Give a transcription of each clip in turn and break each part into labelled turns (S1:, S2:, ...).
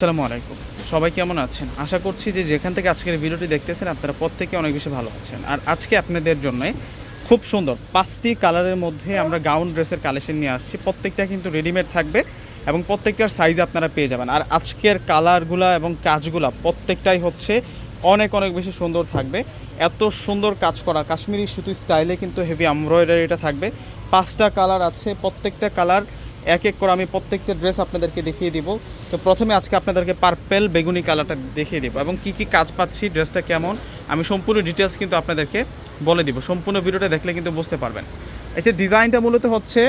S1: আসসালামু আলাইকুম। সবাই কেমন আছেন? আশা করছি যে যেখান থেকে আজকের ভিডিওটি দেখতেছেন, আপনারা প্রত্যেকে অনেক বেশি ভালো আছেন। আর আজকে আপনাদের জন্য খুব সুন্দর পাঁচটি কালারের মধ্যে আমরা গাউন ড্রেসের কালেকশন নিয়ে আসছি। প্রত্যেকটা কিন্তু রেডিমেড থাকবে এবং প্রত্যেকটার সাইজ আপনারা পেয়ে যাবেন। আর আজকের কালারগুলা এবং কাজগুলা প্রত্যেকটাই হচ্ছে অনেক অনেক বেশি সুন্দর থাকবে। এত সুন্দর কাজ করা কাশ্মীরি সুতি স্টাইলে কিন্তু হেভি এমব্রয়ডারিটা থাকবে। পাঁচটা কালার আছে। প্রত্যেকটা কালার এক এক করে আমি প্রত্যেকটা ড্রেস আপনাদেরকে দেখিয়ে দিব। তো প্রথমে আজকে আপনাদেরকে পার্পেল বেগুনি কালারটা দেখিয়ে দিব এবং কি কি কাজ পাচ্ছি ড্রেসটা কেমন, আমি সম্পূর্ণ ডিটেলস কিন্তু আপনাদেরকে বলে দিব। সম্পূর্ণ ভিডিওটা দেখলে কিন্তু বুঝতে পারবেন। এটা ডিজাইনটা মূলত হচ্ছে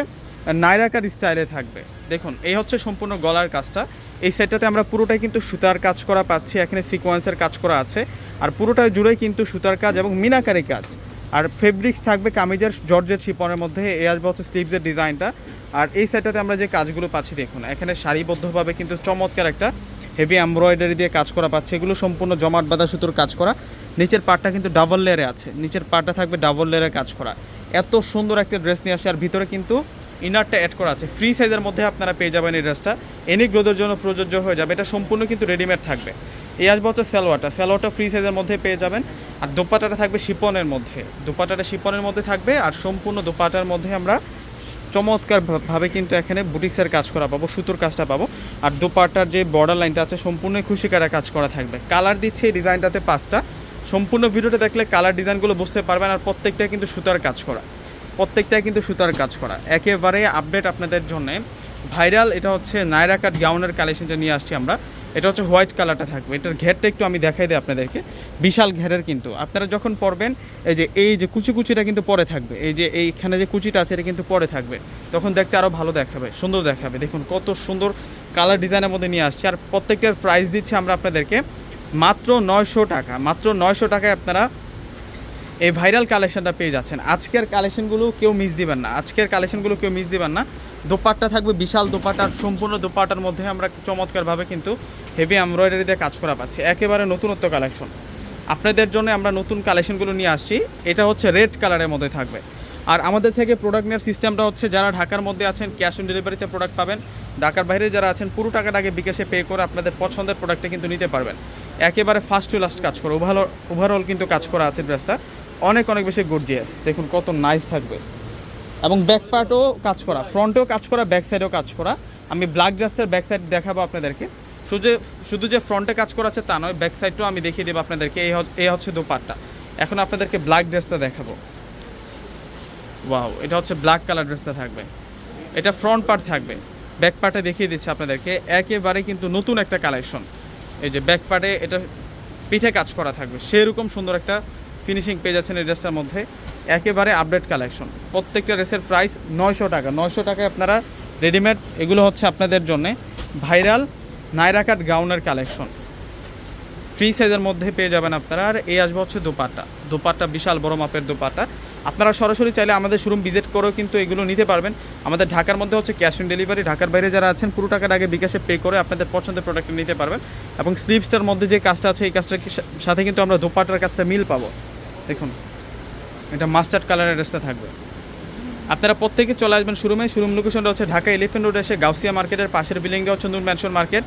S1: নাইরাকার স্টাইলে থাকবে। দেখুন, এই হচ্ছে সম্পূর্ণ গলার কাজটা। এই সেটটাতে আমরা পুরোটাই কিন্তু সুতার কাজ করা পাচ্ছি, এখানে সিকোয়েন্সের কাজ করা আছে। আর পুরোটা জুড়েই কিন্তু সুতার কাজ এবং মিনাকারি কাজ। আর ফেব্রিক্স থাকবে কামিজের জর্জের শিপনের মধ্যে এ আসবে হচ্ছে স্লিভসের ডিজাইনটা। আর এই সাইডটাতে আমরা যে কাজগুলো পাচ্ছি, দেখুন, এখানে সারিবদ্ধভাবে কিন্তু চমৎকার একটা হেভি এমব্রয়ডারি দিয়ে কাজ করা পাচ্ছে। এগুলো সম্পূর্ণ জমাট বাঁধা সুতোর কাজ করা। নিচের পাটটা কিন্তু ডাবল লেয়ারে আছে। নিচের পাটটা থাকবে ডাবল লেয়ারে কাজ করা। এত সুন্দর একটা ড্রেস নিয়ে আসে, আর ভিতরে কিন্তু ইনারটা অ্যাড করা আছে। ফ্রি সাইজের মধ্যে আপনারা পেয়ে যাবেন এই ড্রেসটা এনি গ্রোদের জন্য প্রযোজ্য হয়ে যাবে। এটা সম্পূর্ণ কিন্তু রেডিমেড থাকবে। এই আসবে হচ্ছে স্যালোয়ারটা স্যালোয়ারটা ফ্রি সাইজের মধ্যে পেয়ে যাবেন। আর দোপাটাটা থাকবে শিপনের মধ্যে। দোপাটাটা শিপনের মধ্যে থাকবে আর সম্পূর্ণ দোপাটার মধ্যে আমরা চমৎকার ভা- ভাবে কিন্তু এখানে বুটিক্সের কাজ করা পাবো, সুতোর কাজটা পাবো। আর দোপাটার যে বর্ডার লাইনটা আছে সম্পূর্ণ খুশি কাটা কাজ করা থাকবে। কালার দিচ্ছে এই ডিজাইনটাতে পাঁচটা। সম্পূর্ণ ভিডিওটা দেখলে কালার ডিজাইনগুলো বুঝতে পারবেন আর প্রত্যেকটা কিন্তু সুতার কাজ করা। প্রত্যেকটাই কিন্তু সুতার কাজ করা। একেবারে আপডেট আপনাদের জন্য। ভাইরাল এটা হচ্ছে নায়রা কাট গাউনের কালেকশনটা নিয়ে আসছি আমরা। এটা হচ্ছে হোয়াইট কালারটা থাকবে। এটার ঘেরটা একটু আমি দেখাই দিই আপনাদেরকে। বিশাল ঘেরের কিন্তু। আপনারা যখন পরবেন, এই যে এই যে কুচি কুচিটা কিন্তু পরে থাকবে। এই যে, এইখানে যে কুচিটা আছে, এটা কিন্তু পরে থাকবে। তখন দেখতে আরও ভালো দেখাবে, সুন্দর দেখাবে। দেখুন, কত সুন্দর কালার ডিজাইনের মধ্যে নিয়ে আসছে। আর প্রত্যেকটার প্রাইস দিচ্ছি আমরা আপনাদেরকে মাত্র নয়শো টাকা। মাত্র নয়শো টাকায় আপনারা এই ভাইরাল কালেকশনটা পেয়ে যাচ্ছেন। আজকের কালেকশনগুলো কেউ মিস দিবেন না। আজকের কালেকশনগুলো কেউ মিস দিবেন না। দোপাট্টা থাকবে, বিশাল দোপাটার সম্পূর্ণ দোপাটার মধ্যে আমরা চমৎকারভাবে কিন্তু হেভি এমব্রয়ডারি দিয়ে কাজ করা পাচ্ছি। একেবারে নতুনত্ব কালেকশন আপনাদের জন্য আমরা নতুন কালেকশনগুলো নিয়ে আসছি। এটা হচ্ছে রেড কালারের মধ্যে থাকবে। আর আমাদের থেকে প্রোডাক্ট নেওয়ার সিস্টেমটা হচ্ছে যারা ঢাকার মধ্যে আছেন ক্যাশ অন ডেলিভারিতে প্রোডাক্ট পাবেন। ঢাকার বাইরে যারা আছেন, পুরো টাকাটা আগে বিকাশে পে করে আপনাদের পছন্দের প্রোডাক্টটা কিন্তু নিতে পারবেন। একেবারে ফার্স্ট টু লাস্ট কাজ করে। ওভারঅল ওভারঅল কিন্তু কাজ করা আছে ড্রেসটা অনেক অনেক বেশি গর্জিয়াস দেখুন কত নাইস থাকবে। এবং ব্যাক পার্টও কাজ করা ফ্রন্টেও কাজ করা ব্যাক সাইডেও কাজ করা। আমি ব্ল্যাক ড্রেসের ব্যাক সাইড দেখাবো আপনাদেরকে। শুধু যে শুধু যে ফ্রন্টে কাজ করা আছে তা নয় ব্যাক সাইডটাও আমি দেখিয়ে দেবো আপনাদেরকে। এই এই হচ্ছে দোপাট্টা। এখন আপনাদেরকে ব্ল্যাক ড্রেসটা দেখাবো। ওয়াও এটা হচ্ছে ব্ল্যাক কালার ড্রেসটা থাকবে। এটা ফ্রন্ট পার্ট থাকবে। ব্যাক পার্টে দেখিয়ে দিচ্ছি আপনাদেরকে। একেবারে কিন্তু নতুন একটা কালেকশন এই যে ব্যাক পার্টে এটা পিঠে কাজ করা থাকবে। সেরকম সুন্দর একটা ফিনিশিং পেয়ে যাচ্ছেন এই ড্রেসটার মধ্যে। একেবারে আপডেট কালেকশন প্রত্যেকটা ড্রেসের প্রাইস নয়শো টাকা। নয়শো টাকায় আপনারা রেডিমেড এগুলো হচ্ছে আপনাদের জন্য ভাইরাল নাইরাকাট গাউনের কালেকশন ফ্রি সাইজের মধ্যে পেয়ে যাবেন আপনারা। আর এই আসবে হচ্ছে দোপাট্টা। দোপাট্টা বিশাল বড় মাপের দোপাট্টা। আপনারা সরাসরি চাইলে আমাদের শোরুম ভিজিট করেও কিন্তু এগুলো নিতে পারবেন। আমাদের ঢাকার মধ্যে হচ্ছে ক্যাশ অন ডেলিভারি ঢাকার বাইরে যারা আছেন, পুরো টাকার আগে বিকাশে পে করে আপনাদের পছন্দের প্রোডাক্ট নিতে পারবেন। এবং স্লিভসটার মধ্যে যে কাজটা আছে, এই কাজটার সাথে কিন্তু আমরা দোপাট্টার কাজটা মিল পাবো। দেখুন, এটা মাস্টার্ড কালারের ড্রেসটা থাকবে। আপনারা প্রত্যেকে চলে আসবেন শোরুমে। শোরুম লোকেশনটা হচ্ছে ঢাকা এলিফেন্ট রোড এসে গাউসিয়া মার্কেটের পাশের বিল্ডিংটা হচ্ছে Noor mansion market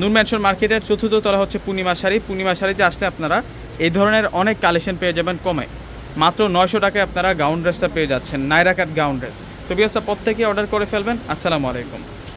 S1: Noor mansion মার্কেটের চতুর্থ তলা হচ্ছে পূর্ণিমা শাড়ি। পূর্ণিমা শাড়িতে আসলে আপনারা এই ধরনের অনেক কালেকশন পেয়ে যাবেন কমে। মাত্র নয়শো টাকায় আপনারা গাউন ড্রেসটা পেয়ে যাচ্ছেন, নাইরা কাট গাউন ড্রেস তো বিয়াসটা প্রত্যেকে অর্ডার করে ফেলবেন। আসসালামু আলাইকুম।